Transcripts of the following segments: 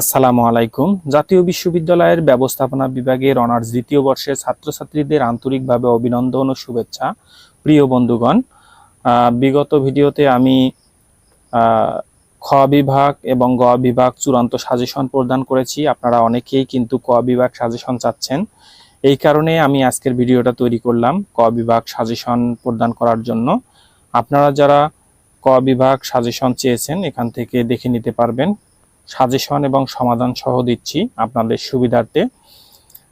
আসসালামু আলাইকুম। জাতীয় বিশ্ববিদ্যালয়ের ব্যবস্থাপনা বিভাগের অনার্স দ্বিতীয় বর্ষের ছাত্রছাত্রীদের আন্তরিকভাবে অভিনন্দন ও শুভেচ্ছা। প্রিয় বন্ধুগণ বিগত ভিডিওতে আমি খ বিভাগ এবং গ বিভাগ চূড়ান্ত সাজেশন প্রদান করেছি। আপনারা অনেকেই কিন্তু ক বিভাগ সাজেশন চাচ্ছেন। এই কারণে আমি আজকের ভিডিওটা তৈরি করলাম ক বিভাগ সাজেশন প্রদান করার জন্য। আপনারা যারা ক বিভাগ সাজেশন চেয়েছেন, এখান থেকে দেখে নিতে পারবেন। সাজেশন এবং সমাধান সহ দিচ্ছি আপনাদের সুবিধার্থে।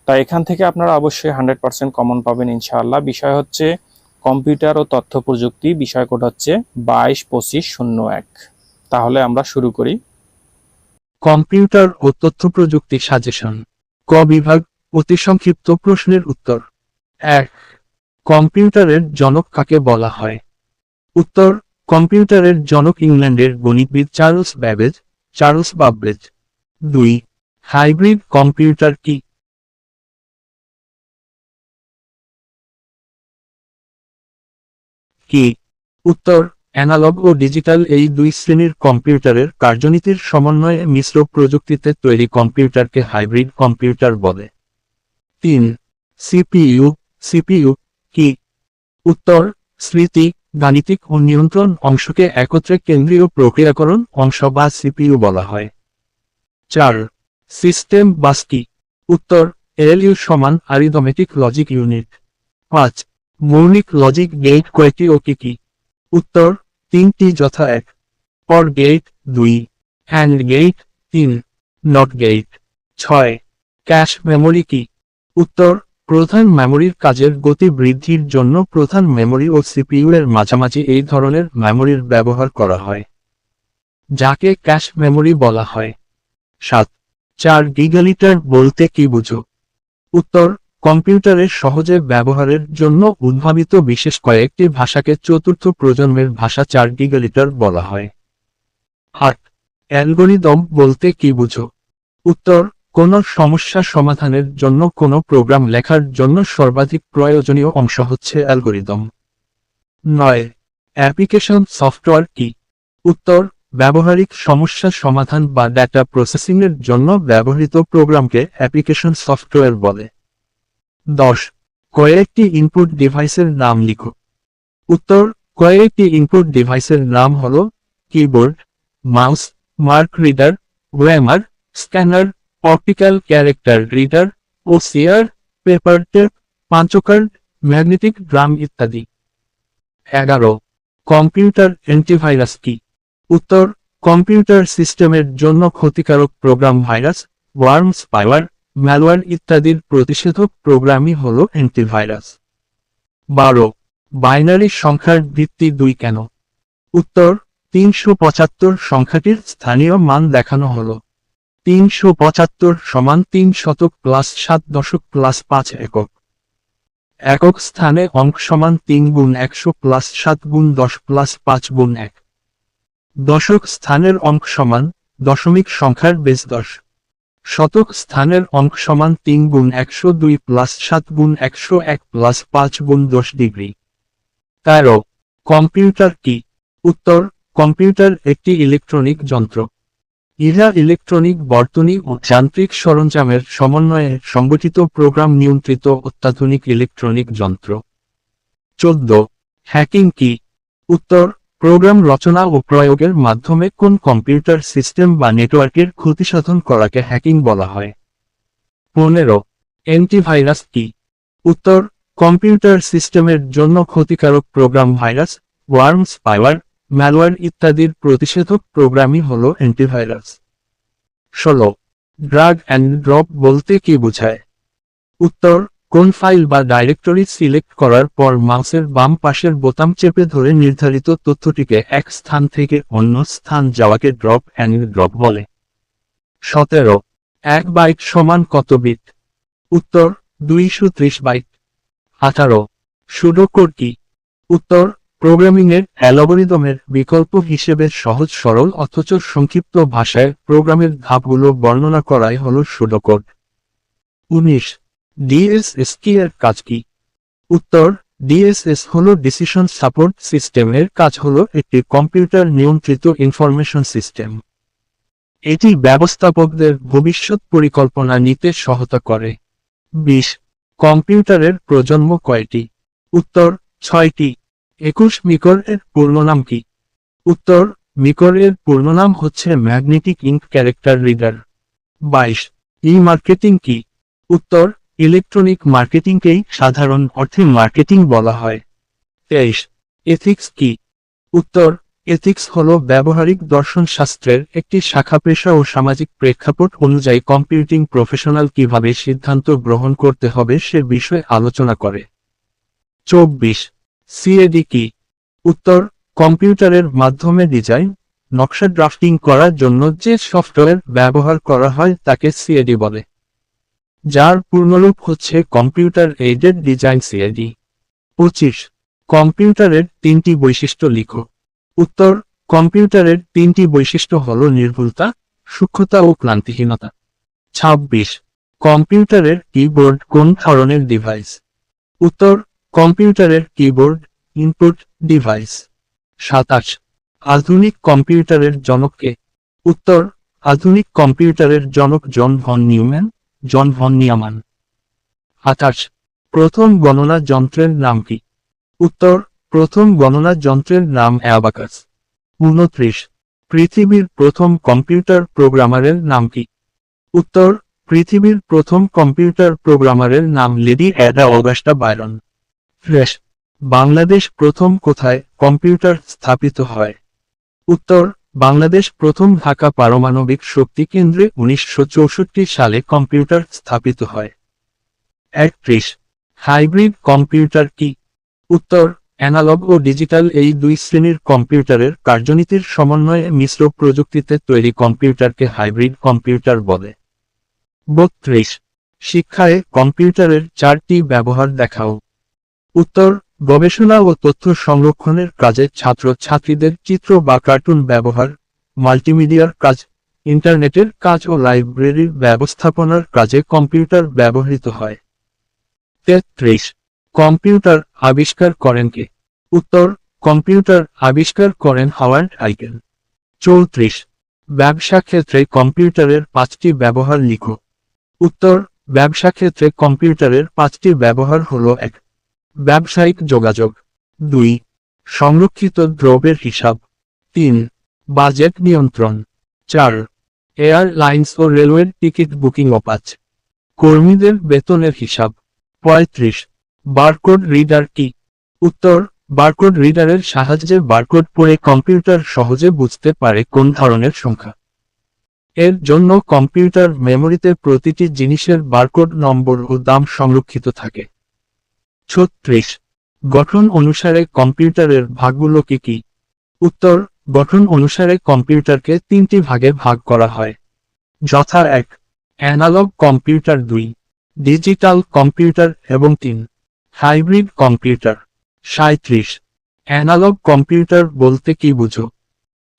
তাই এখান থেকে আপনারা অবশ্যই হান্ড্রেড পার্সেন্ট কমন পাবেন ইনশাআল্লাহ। বিষয় হচ্ছে কম্পিউটার ও তথ্য প্রযুক্তি, বিষয় কোড হচ্ছে বাইশ পঁচিশ শূন্য এক। তাহলে আমরা শুরু করি। কম্পিউটার ও তথ্য প্রযুক্তি সাজেশন। ক বিভাগ অতি সংক্ষিপ্ত প্রশ্নের উত্তর। এক, কম্পিউটারের জনক কাকে বলা হয়? উত্তর, কম্পিউটারের জনক ইংল্যান্ডের গণিতবিদ চার্লস ব্যাবেজ চার্লস বাবরেজ। দুই, হাইব্রিড কম্পিউটার কি? কি? উত্তর, অ্যানালগ ও ডিজিটাল এই দুই শ্রেণির কম্পিউটারের কার্যনীতির সমন্বয়ে মিশ্র প্রযুক্তিতে তৈরি কম্পিউটারকে হাইব্রিড কম্পিউটার বলে। তিন, সিপিইউ সিপিইউ কি? উত্তর, স্মৃতি গাণিতিক ও নিয়ন্ত্রণ অংশকে একত্রে কেন্দ্রীয় প্রক্রিয়াকরণ অংশ বা সিপিইউ বলা হয়। চার, সিস্টেম বাস্কি উত্তর, এলইউ সমান আরিদমেটিক লজিক ইউনিট। পাঁচ, মৌলিক লজিক গেট কয়েকটি ও কি কি? উত্তর, তিনটি যথা এক। পর গেট দুই। হ্যান্ড গেট তিন। নট গেট ছয়, ক্যাশ মেমরি কি? উত্তর প্রধান মেমরির কাজের গতি বৃদ্ধির জন্য প্রধান মেমরি ও সিপিইউ এর মাঝামাঝি এই ধরনের মেমরির ব্যবহার করা হয়, যাকে ক্যাশ মেমরি বলা হয়। সাত, চার গিগালিটার বলতে কি বুঝো? উত্তর কম্পিউটারের সহজে ব্যবহারের জন্য উদ্ভাবিত বিশেষ কয়েকটি ভাষাকে চতুর্থ প্রজন্মের ভাষা চার গিগালিটার বলা হয়। আট, অ্যালগোরিদম বলতে কি বুঝো? উত্তর কোন সমস্যা সমাধানের জন্য কোনো প্রোগ্রাম লেখার জন্য সর্বাধিক প্রয়োজনীয় অংশ হচ্ছে অ্যালগোরিদম। নয়, অ্যাপ্লিকেশন সফটওয়্যার কি? উত্তর, ব্যবহারিক সমস্যা সমাধান বা ডেটা প্রসেসিংয়ের জন্য ব্যবহৃত প্রোগ্রামকে অ্যাপ্লিকেশন সফটওয়্যার বলে। দশ, কয়েকটি ইনপুট ডিভাইসের নাম লিখো। উত্তর, কয়েকটি ইনপুট ডিভাইসের নাম হল keyboard, mouse, mark reader, OMR, scanner optical character reader OCR paper tape punch card magnetic drum ইত্যাদি। এগারো কম্পিউটার অ্যান্টিভাইরাস কি? উত্তর কম্পিউটার সিস্টেমের জন্য ক্ষতিকারক program virus worm spyware malware ইত্যাদির প্রতিষেধক প্রোগ্রামই হল অ্যান্টিভাইরাস বারো বাইনারি সংখ্যার ভিত্তি দুই কেন? উত্তর, তিনশো পঁচাত্তর সংখ্যাটির স্থানীয় মান দেখানো হলো। তিনশো পঁচাত্তর সমান তিন শতক প্লাস সাত দশক প্লাস পাঁচ একক। একক স্থানে অঙ্ক সমান তিন গুণ একশো প্লাস সাত গুণ দশ প্লাস পাঁচ গুণ এক। দশক স্থানের অঙ্ক সমান দশমিক সংখ্যার বেশ দশ। শতক স্থানের অঙ্ক সমান তিন গুণ একশো দুই প্লাস সাত গুণ একশো এক প্লাস পাঁচ গুণ দশ ডিগ্রি। তেরো কম্পিউটার কি? উত্তর, কম্পিউটার একটি ইলেকট্রনিক যন্ত্র। ইহা ইলেকট্রনিক বর্তনী ও যান্ত্রিক সরঞ্জামের সমন্বয়ে সংগঠিত প্রোগ্রাম নিয়ন্ত্রিত অত্যাধুনিক ইলেকট্রনিক যন্ত্র। চোদ্দ, হ্যাকিং কি? উত্তর, প্রোগ্রাম রচনা ও প্রয়োগের মাধ্যমে কোন কম্পিউটার সিস্টেম বা নেটওয়ার্কের ক্ষতিসাধন করাকে হ্যাকিং বলা হয়। পনেরো, অ্যান্টিভাইরাস কি? উত্তর, কম্পিউটার সিস্টেমের জন্য ক্ষতিকারক program virus worm spyware malware ইত্যাদির প্রতিষেধক প্রোগ্রামই হল অ্যান্টিভাইরাস ষোলো ড্রাগ অ্যান্ড ড্রপ বলতে কি বোঝায়? উত্তর, কোন ফাইল বা ডাইরেক্টরি সিলেক্ট করার পর মাউসের বাম পাশের বোতাম চেপে ধরে নির্ধারিত তথ্যটিকে এক স্থান থেকে অন্য স্থান যাওয়াকে ড্রপ অ্যান্ড ড্রপ বলে। সতেরো, এক বাইট সমান কত বিট উত্তর, দুইশো ত্রিশ বাইট আঠারো সুডোকোড কি? উত্তর প্রোগ্রামিংয়ের অ্যালগোরিদমের বিকল্প হিসেবে সহজ সরল অথচ সংক্ষিপ্ত ভাষায় প্রোগ্রামের ধাপগুলো বর্ণনা করাই হল সুডোকোড। উনিশ। ডিএসএস কি এর কাজ কি? উত্তর ডিএসএস হল ডিসিশন সাপোর্ট সিস্টেমের কাজ হল একটি কম্পিউটার নিয়ন্ত্রিত ইনফরমেশন সিস্টেম এটি ব্যবস্থাপকদের ভবিষ্যৎ পরিকল্পনা নিতে সহায়তা করে। বিশ। কম্পিউটারের প্রজন্ম কয়টি? উত্তর, ছয়টি। একুশ মিকর এর পূর্ণনাম কি? উত্তর, মিকর এর পূর্ণনাম হচ্ছে ম্যাগনেটিক ইঙ্ক ক্যারেক্টার রিডার। বাইশ, ই মার্কেটিং কি? উত্তর, ইলেকট্রনিক মার্কেটিংকেই সাধারণ অর্থে মার্কেটিং বলা হয়। তেইশ, এথিক্স কি? উত্তর, এথিক্স হল ব্যবহারিক দর্শন শাস্ত্রের একটি শাখা পেশা ও সামাজিক প্রেক্ষাপট অনুযায়ী কম্পিউটিং প্রফেশনাল কীভাবে সিদ্ধান্ত গ্রহণ করতে হবে সে বিষয়ে আলোচনা করে। চব্বিশ সিএডি কি? উত্তর, কম্পিউটারের মাধ্যমে ডিজাইন, নকশা ড্রাফটিং করার জন্য যে সফটওয়্যার ব্যবহার করা হয় তাকে সিএডি বলে। যার পূর্ণরূপ হচ্ছে কম্পিউটার এইডেড ডিজাইন সিএডি পঁচিশ, কম্পিউটারের তিনটি বৈশিষ্ট্য লিখো। উত্তর, কম্পিউটারের তিনটি বৈশিষ্ট্য হল নির্ভুলতা, সূক্ষ্মতা ও ক্লান্তিহীনতা। ২৬ কম্পিউটারের কিবোর্ড কোন ধরনের ডিভাইস? উত্তর কম্পিউটারের কিবোর্ড ইনপুট ডিভাইস। সাতাশ আধুনিক কম্পিউটারের জনককে। উত্তর। আধুনিক কম্পিউটারের জনক John von Neumann, John von Neumann. আঠাশ প্রথম গণনা যন্ত্রের নাম কি? উত্তর। প্রথম গণনা যন্ত্রের নাম অ্যাবাকাস। উনত্রিশ। পৃথিবীর প্রথম কম্পিউটার প্রোগ্রামারের নাম কি? উত্তর। পৃথিবীর প্রথম কম্পিউটার প্রোগ্রামারের নাম লেডি অ্যাডা অগাস্টা বাইরন। ফ্রেশ। বাংলাদেশ প্রথম কোথায় কম্পিউটার স্থাপিত হয়? উত্তর, বাংলাদেশ প্রথম ঢাকা পারমাণবিক শক্তি কেন্দ্রে উনিশশো চৌষট্টি সালে কম্পিউটার স্থাপিত হয়। একত্রিশ, হাইব্রিড কম্পিউটার কি? উত্তর, অ্যানালগ ও ডিজিটাল এই দুই শ্রেণির কম্পিউটারের কার্যনীতির সমন্বয়ে মিশ্র প্রযুক্তিতে তৈরি কম্পিউটারকে হাইব্রিড কম্পিউটার বলে। বত্রিশ, শিক্ষায় কম্পিউটারের চারটি ব্যবহার দেখাও। উত্তর, গবেষণা ও তথ্য সংরক্ষণের কাজে ছাত্র ছাত্রীদের চিত্র বা কার্টুন ব্যবহার, মাল্টিমিডিয়ার কাজ, ইন্টারনেটের কাজ ও লাইব্রেরির ব্যবস্থাপনার কাজে কম্পিউটার ব্যবহৃত হয়। তেত্রিশ, কম্পিউটার আবিষ্কার করেন কে? উত্তর, কম্পিউটার আবিষ্কার করেন হাওয়ার্ড আইকেল। চৌত্রিশ, ব্যবসা ক্ষেত্রে কম্পিউটারের পাঁচটি ব্যবহার লিখো। উত্তর, ব্যবসা ক্ষেত্রে কম্পিউটারের পাঁচটি ব্যবহার হলো এক। ব্যবসায়িক যোগাযোগ। দুই, সংরক্ষিত দ্রব্যের হিসাব। তিন, বাজেট নিয়ন্ত্রণ। চার, এয়ারলাইন্স ও রেলওয়ের টিকিট বুকিং ও পাঁচ কর্মীদের বেতনের হিসাব। পঁয়ত্রিশ, বারকোড রিডার কি? উত্তর, বারকোড রিডারের সাহায্যে বারকোড পড়ে কম্পিউটার সহজে বুঝতে পারে কোন ধরনের সংখ্যা। এর জন্য কম্পিউটার মেমোরিতে প্রতিটি জিনিসের বারকোড, নম্বর ও দাম সংরক্ষিত থাকে। ছত্রিশ। গঠন অনুসারে কম্পিউটারের ভাগগুলো কি কি? উত্তর, গঠন অনুসারে কম্পিউটারকে তিনটি ভাগে ভাগ করা হয়। যথা এক, অ্যানালগ কম্পিউটার দুই, ডিজিটাল কম্পিউটার এবং তিন, হাইব্রিড কম্পিউটার। সাঁত্রিশ অ্যানালগ কম্পিউটার বলতে কি বুঝো?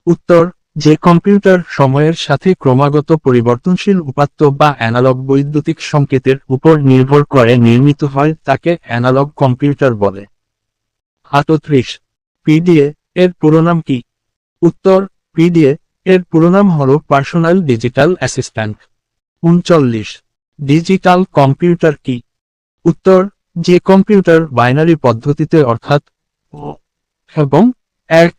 উত্তর যে কম্পিউটার সময়ের সাথে ক্রমাগত পরিবর্তনশীল উপাত্ত বা অ্যানালগ বৈদ্যুতিক সংকেতের উপর নির্ভর করে নির্মিত হয়, তাকে অ্যানালগ কম্পিউটার বলে। আটত্রিশ। পিডিএ এর পুরোনাম কি? উত্তর, পিডিএ এর পুরোনাম হল পার্সোনাল ডিজিটাল অ্যাসিস্ট্যান্ট। উনচল্লিশ। ডিজিটাল কম্পিউটার কি? উত্তর, যে কম্পিউটার বাইনারি পদ্ধতিতে অর্থাৎ এবং এক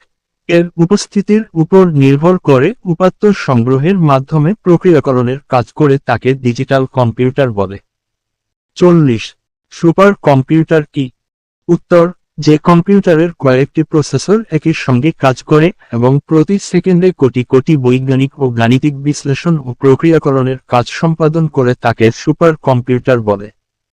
এর উপস্থিতির উপর নির্ভর করে উপাত্ত সংগ্রহের মাধ্যমে প্রক্রিয়াকরণের কাজ করে তাকে ডিজিটাল কম্পিউটার বলে। চল্লিশ। সুপার কম্পিউটার কি? উত্তর, যে কম্পিউটারের কয়েকটি প্রসেসর একই সঙ্গে কাজ করে এবং প্রতি সেকেন্ডে কোটি কোটি বৈজ্ঞানিক ও গাণিতিক বিশ্লেষণ ও প্রক্রিয়াকরণের কাজ সম্পাদন করে তাকে সুপার কম্পিউটার বলে।